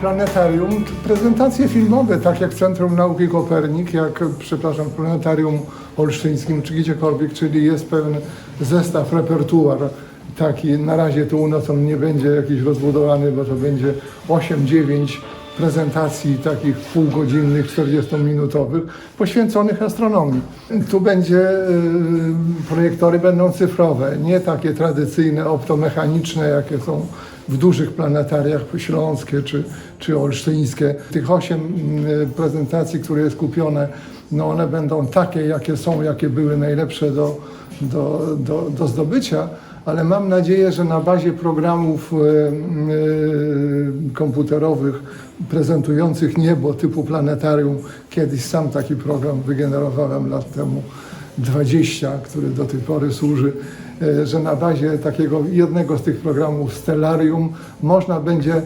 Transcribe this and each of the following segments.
planetarium, prezentacje filmowe, tak jak w Centrum Nauki Kopernik, jak, przepraszam, w planetarium olsztyńskim, czy gdziekolwiek, czyli jest pewien zestaw, repertuar taki. Na razie tu u nas on nie będzie jakiś rozbudowany, bo to będzie 8-9 prezentacji takich półgodzinnych, 40-minutowych, poświęconych astronomii. Tu będzie, y, projektory będą cyfrowe, nie takie tradycyjne, optomechaniczne, jakie są w dużych planetariach śląskie czy, czy olsztyńskie. Tych osiem y, prezentacji, które jest kupione, no one będą takie, jakie są, jakie były najlepsze do, do, do, do zdobycia, ale mam nadzieję, że na bazie programów e, e, komputerowych prezentujących niebo typu planetarium, kiedyś sam taki program wygenerowałem lat temu 20, który do tej pory służy, e, że na bazie takiego jednego z tych programów Stellarium można będzie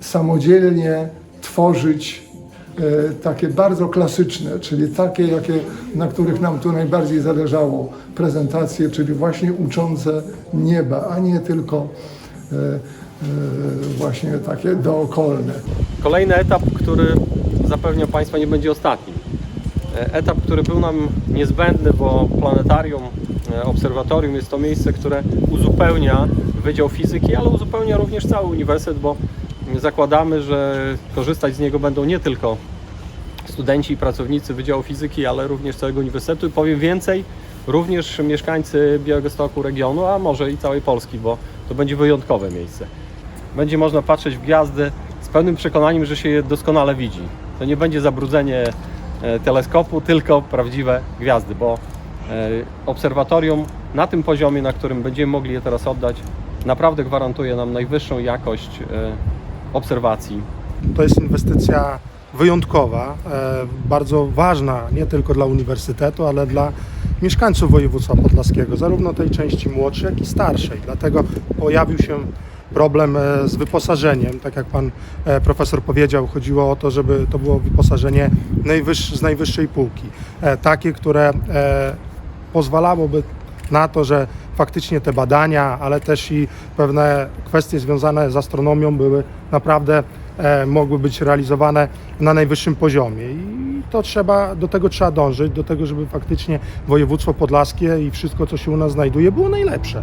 samodzielnie tworzyć takie bardzo klasyczne, czyli takie, jakie, na których nam tu najbardziej zależało, prezentacje, czyli właśnie uczące nieba, a nie tylko e, e, właśnie takie dookolne. Kolejny etap, który zapewniam Państwa nie będzie ostatnim. E, Etap, który był nam niezbędny, bo planetarium, e, obserwatorium jest to miejsce, które uzupełnia Wydział Fizyki, ale uzupełnia również cały uniwersytet, bo zakładamy, że korzystać z niego będą nie tylko studenci i pracownicy Wydziału Fizyki, ale również całego uniwersytetu i powiem więcej, również mieszkańcy Białegostoku regionu, a może i całej Polski, bo to będzie wyjątkowe miejsce. Będzie można patrzeć w gwiazdy z pełnym przekonaniem, że się je doskonale widzi. To nie będzie zabrudzenie e, teleskopu, tylko prawdziwe gwiazdy, bo e, obserwatorium na tym poziomie, na którym będziemy mogli je teraz oddać, naprawdę gwarantuje nam najwyższą jakość e, obserwacji To jest inwestycja wyjątkowa, e, bardzo ważna nie tylko dla uniwersytetu, ale dla mieszkańców województwa podlaskiego, zarówno tej części młodszej, jak i starszej. Dlatego pojawił się problem e, z wyposażeniem. Tak jak pan e, profesor powiedział, chodziło o to, żeby to było wyposażenie z najwyższej półki. Takie, które pozwalałoby na to, że faktycznie te badania, ale też i pewne kwestie związane z astronomią były naprawdę e, mogły być realizowane na najwyższym poziomie. I to trzeba, do tego trzeba dążyć, do tego, żeby faktycznie województwo podlaskie i wszystko, co się u nas znajduje, było najlepsze.